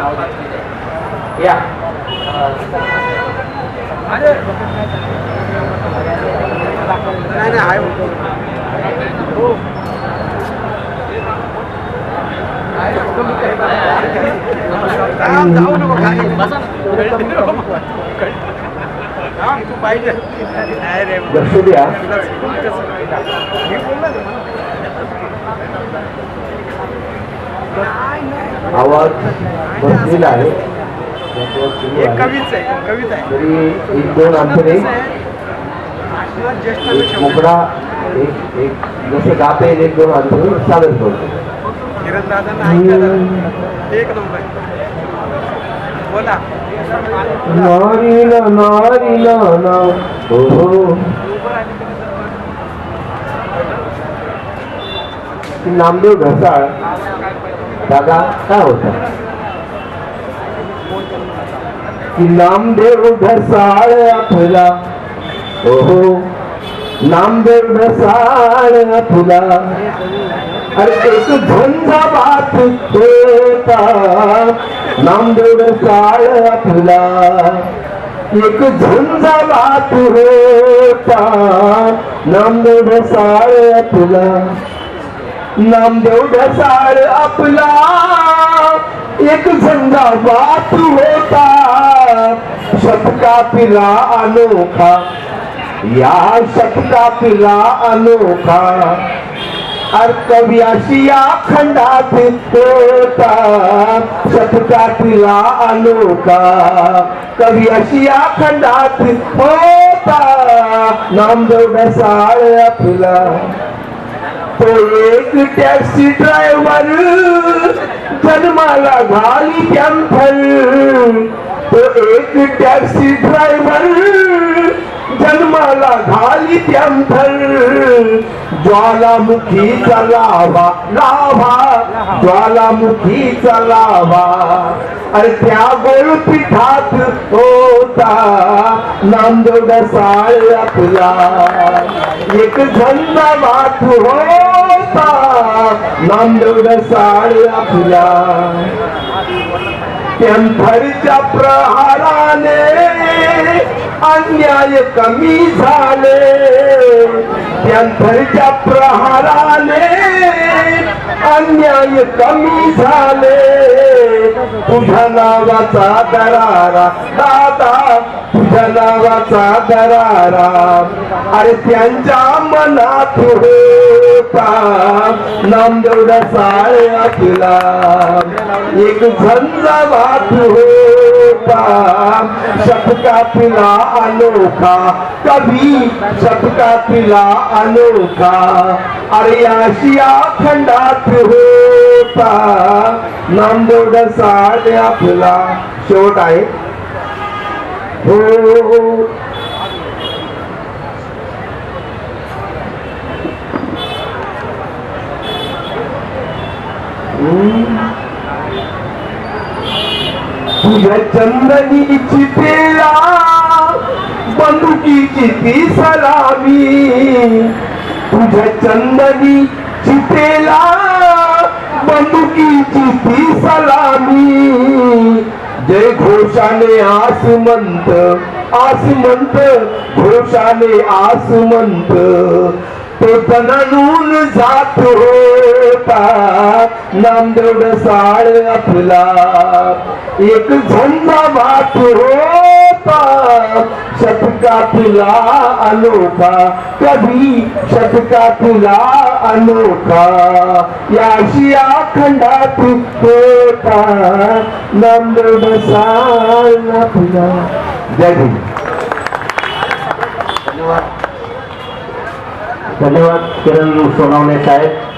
नाव घेतलेलं आहे या. नाही नाही आहे पाहिजे. आवाज बसलेला आहे. तरी एक दोन अंतरे एक एक जसे गाता येईल एक दोन अंतरे सादर करतो किरण दादांना ऐकलं एक नंबर. बोला. नारी ना नारी ना. ना हो हो. नामदेव ढसाळ दादा काय होता? की नामदेव ढसाळ आपला हो हो नामदेव ढसाळ आपला अरे एक झंझावात होता. नामदेव ढसाळ आपला एक झंझावात होता. नामदेव ढसाळ आपला नामदेव ढसाळ आपला एक झंझावात होता। शतका पिला अनोखा या शतका पिला अनोखा। अर कवी आशिया खंडात होता। शतका पिला अनोखा कवी आशिया खंडात होता। नामदेव ढसाळ आपला तो एक टॅक्सी ड्रायव्हर जन्माला घाली कॅम्फर तो एक टॅक्सी ड्रायव्हर जन्माला घाली कॅम्फर ज्वालामुखीचा लावा लावा. ज्वालामुखीचा लावा अरे त्या गोळपिठात होता. नामदेव साळ आपला. एक झंडा वाट हो नामदेव ढसाळ आपला प्रहाराने अन्याय कमी झाले. पॅन्थरच्या प्रहाराने अन्याय कमी झाले. तुझ्या नावाचा दरारा दादा तुझ्या नावाचा दरारा. अरे त्यांच्या मनात होता. नामदेव साळ्या आपला एक झंझावात होता शतका पिला अनोखा कभी शतका पिला अनोखा. अरे आशिया खंडात होता नामदेव ढसाळ आपला शेवट आहे. हो. चंदनी चितेला बंदुकीची ती सलामी। तुझ्या चंदनी चितेला बंदुकीची ती सलामी। जय घोषाने आसमंत आसमंत घोषाने आसमंत। तो दणून जात होता नामदेव साळ आपला. एक झंडा वाट होता शतकातला अनोखा. कधी शतकातला अनोखा? याशिया खंडात होता नामदेव साळ आपला. जय भीम. धन्यवाद किरण सोनवणे साहेब.